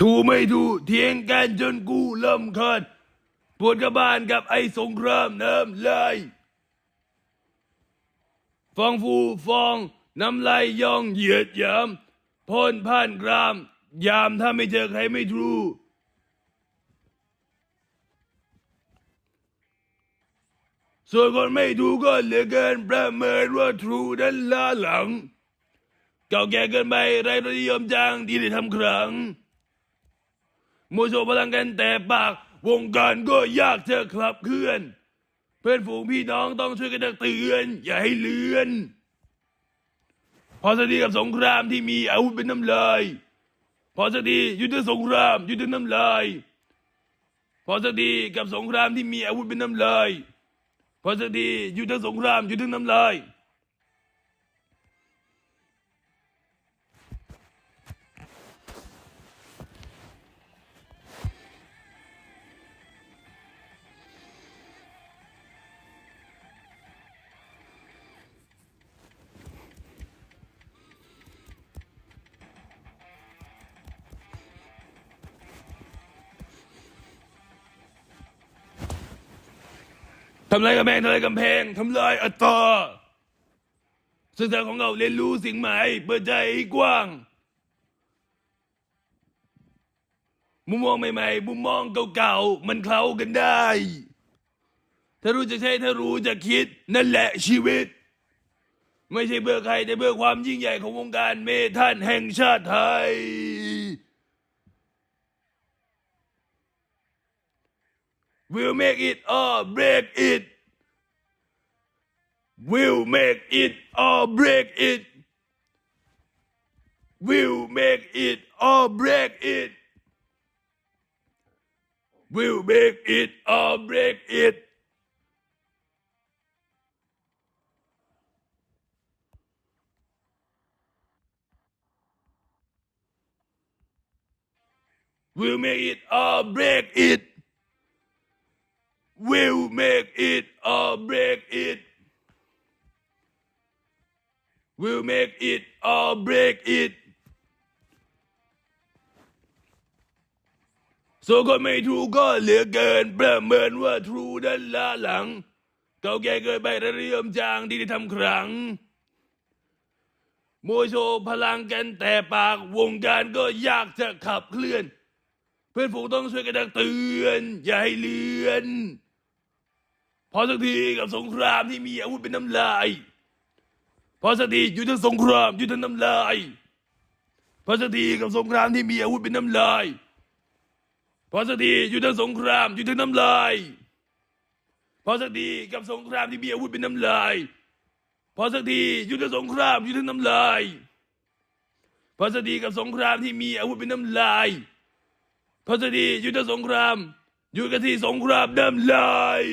ถูไม่ถูเถียงกันจนกูเริ่มคานปวดกระบาลกับไอ้สงครามน้ำลายฟองฟูฟองน้ำลายยองเหยียดหยามพ่นพ่านกราม ยามถ้าไม่เจอใครไม่ทรูส่วนคนไม่ถูก็เหลือเกินประเมินว่าทรูนั้นล้าหลัง เก่าแก่เกินไปไรรสนิยมจังที่ได้ทำครั้ง มัวโชว์พลังกันแต่ปาก วงการก็ยากจะขับเคลื่อน เพื่อนฝูงพี่น้องต้องช่วยกันตักเตือนอย่าให้เลือน พอสดีกับสงครามที่มีอาวุธเป็นน้ำลาย พอสดียุทธสงครามยุทธน้ำลาย พอสดีกับสงครามที่มีอาวุธเป็นน้ำลาย พอสดียุทธสงครามยุทธน้ำลาย ทำลายกำแพงทำลายกำแพงทำลายอัตตาศึกษาของเราเรียนรู้สิ่งใหม่เปิดใจกว้าง มุมมองใหม่ๆ มุมมองเก่าๆ มันเข้ากันได้ ถ้ารู้จะใช้ถ้ารู้จะคิด นั่นแหละชีวิต ไม่ใช่เบื่อใครแต่เบื่อความยิ่งใหญ่ของวงการเมทันแห่งชาติไทย We'll make it or break it. We'll make it or break it. We'll make it or break it. We'll make it or break it. We'll make it or break it. We'll make it or break it. We'll make it or break it. ส่วนคนไม่ทูก็เหลือเกิน ประเมินว่าทรูด้านล้าหลัง เก่าแก่เกินไประเรียมจางที่ได้ทำครั้งโมโชว์พลังกันแต่ปากวงการก็ยากจะขับเคลื่อน เพื่อนฝูงต้องช่วยกันตักเตือน อย่าให้เลือน พอสักทีกับสงครามที่มีอาวุธเป็นน้ำลาย พอสักทียุทธสงครามยุทธน้ำลาย พอสักทีกับสงครามที่มีอาวุธเป็นน้ำลาย พอสักทียุทธสงครามยุทธน้ำลาย พอสักทีกับสงครามที่มีอาวุธเป็นน้ำลาย พอสักทียุทธสงครามยุทธน้ำลาย พอสักทีกับสงครามที่มีอาวุธเป็นน้ำลาย พอสักทียุทธสงครามยุทธที่สงครามน้ำลาย